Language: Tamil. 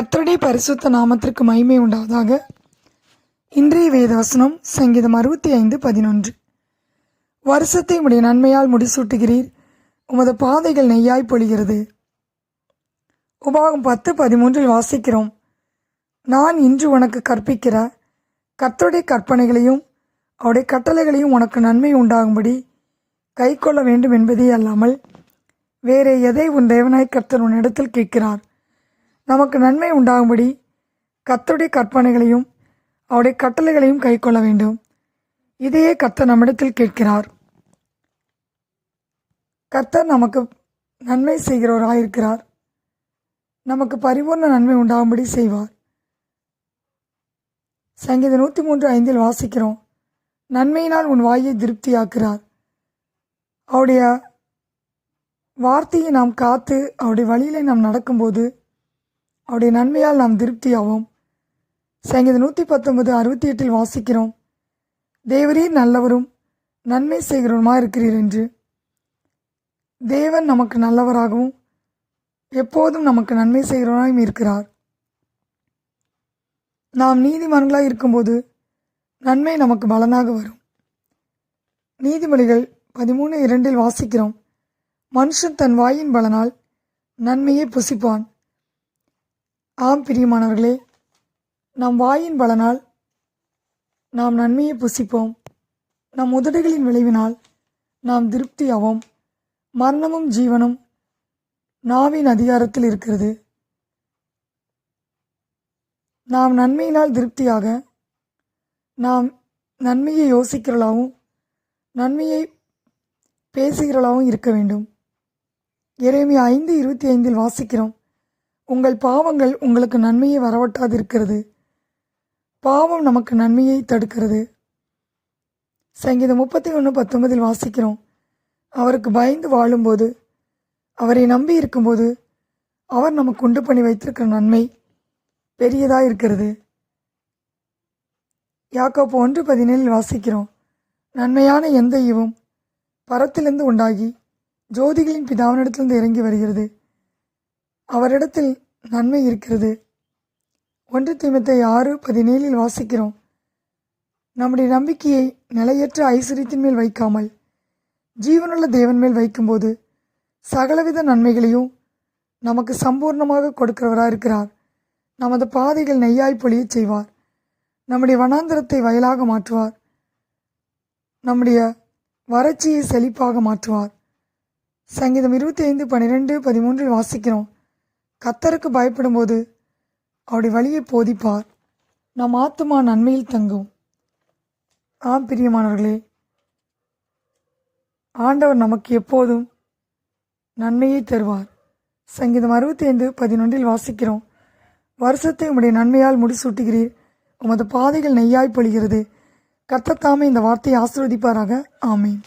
கத்தருடைய பரிசுத்த நாமத்திற்கு மகிமை உண்டாவதாக. இன்றைய வேதவசனம் சங்கீதம் அறுபத்தி ஐந்து பதினொன்று. வருஷத்தை உடைய நன்மையால் முடிசூட்டுகிறீர். உமது பாதைகள் நெய்யாய் பொழிகிறது. உபாகம் பத்து பதிமூன்றில் வாசிக்கிறோம். நான் இன்று உனக்கு கற்பிக்கிற கத்தருடைய கற்பனைகளையும் அவருடைய கட்டளைகளையும் உனக்கு நன்மை உண்டாகும்படி கை கொள்ள வேண்டும் என்பதே அல்லாமல் வேறே எதை உன் தேவனாய் கர்த்தர் உன்னிடத்தில் கேட்கிறார்? நமக்கு நன்மை உண்டாகும்படி கத்தருடைய கற்பனைகளையும் அவருடைய கட்டளைகளையும் கை கொள்ள வேண்டும். இதையே கர்த்தர் நம்மிடத்தில் கேட்கிறார். கர்த்தர் நமக்கு நன்மை செய்கிறவராயிருக்கிறார். நமக்கு பரிபூர்ண நன்மை உண்டாகும்படி செய்வார். சங்கீத நூற்றி மூன்று ஐந்தில் வாசிக்கிறோம். நன்மையினால் உன் வாயை திருப்தியாக்குறார் அவருடைய வார்த்தையை நாம் காத்து அவருடைய வழியிலே நாம் நடக்கும்போது அவருடைய நன்மையால் நாம் திருப்தியாவோம். சங்கீத நூற்றி பத்தொன்பது அறுபத்தி எட்டில் வாசிக்கிறோம். தேவரீர் நல்லவரும் நன்மை செய்கிறவருமா இருக்கிறீர் என்று. தேவன் நமக்கு நல்லவராகவும் எப்போதும் நமக்கு நன்மை செய்கிறவராகவும் இருக்கிறார். நாம் நீதிமன்றங்களாக இருக்கும்போது நன்மை நமக்கு பலனாக வரும். நீதிமொழிகள் பதிமூணு இரண்டில் வாசிக்கிறோம். மனுஷன் தன் வாயின் பலனால் நன்மையை புசிப்பான். ஆம் பிரியமானவர்களே நம் வாயின் பலனால் நாம் நன்மையை புசிப்போம். நம் உதடுகளின் விளைவினால் நாம் திருப்தியாவோம். மரணமும் ஜீவனும் நாவின் அதிகாரத்தில் இருக்கிறது. நாம் நன்மையினால் திருப்தியாக நாம் நன்மையை யோசிக்கிறளாவும் நன்மையை பேசுகிறளாவும் இருக்க வேண்டும். இறைமை ஐந்து இருபத்தி ஐந்தில் வாசிக்கிறோம். உங்கள் பாவங்கள் உங்களுக்கு நன்மையை வரவட்டாதிருக்கிறது. பாவம் நமக்கு நன்மையை தடுக்கிறது. சங்கீதம் முப்பத்தி ஒன்று பத்தொன்பதில் வாசிக்கிறோம். அவருக்கு பயந்து வாழும்போது அவரை நம்பி இருக்கும்போது அவர் நமக்கு உண்டு பண்ணி வைத்திருக்கிற நன்மை பெரியதாக இருக்கிறது யாக்கோப்பு ஒன்று பதினேழில் வாசிக்கிறோம். நன்மையான எந்த ஈவும் பரத்திலிருந்து உண்டாகி ஜோதிகளின் பிதாவினிடத்திலிருந்து இறங்கி வருகிறது. அவரிடத்தில் நன்மை இருக்கிறது. ஒன்று தீமத்தை ஆறு பதினேழில் வாசிக்கிறோம். நம்முடைய நம்பிக்கையை நிலையற்ற ஐஸ்வர்யத்தின் மேல் வைக்காமல் ஜீவனுள்ள தேவன் மேல் வைக்கும்போது சகலவித நன்மைகளையும் நமக்கு சம்பூர்ணமாக கொடுக்கிறவராக இருக்கிறார். நமது பாதைகள் நெய்யாய் பொழியச் செய்வார். நம்முடைய வனாந்திரத்தை வயலாக மாற்றுவார். நம்முடைய வறட்சியை செழிப்பாக மாற்றுவார். சங்கீதம் இருபத்தி ஐந்து பன்னிரெண்டு பதிமூன்றில் வாசிக்கிறோம். கத்தருக்கு பயப்படும்போது அவருடைய வழியை போதிப்பார். நம் ஆத்துமா நன்மையில் தங்கும். ஆம் பிரியமானவர்களே. ஆண்டவர் நமக்கு எப்போதும் நன்மையை தருவார். சங்கீதம் அறுபத்தி ஐந்து பதினொன்றில் வாசிக்கிறோம். வருஷத்தை உம்முடைய நன்மையால் முடிசூட்டுகிறீர். உமது பாதைகள் நெய்யாய் பொழிகிறது. கத்தத்தாமே இந்த வார்த்தையை ஆசிர்வதிப்பாராக. ஆமீன்.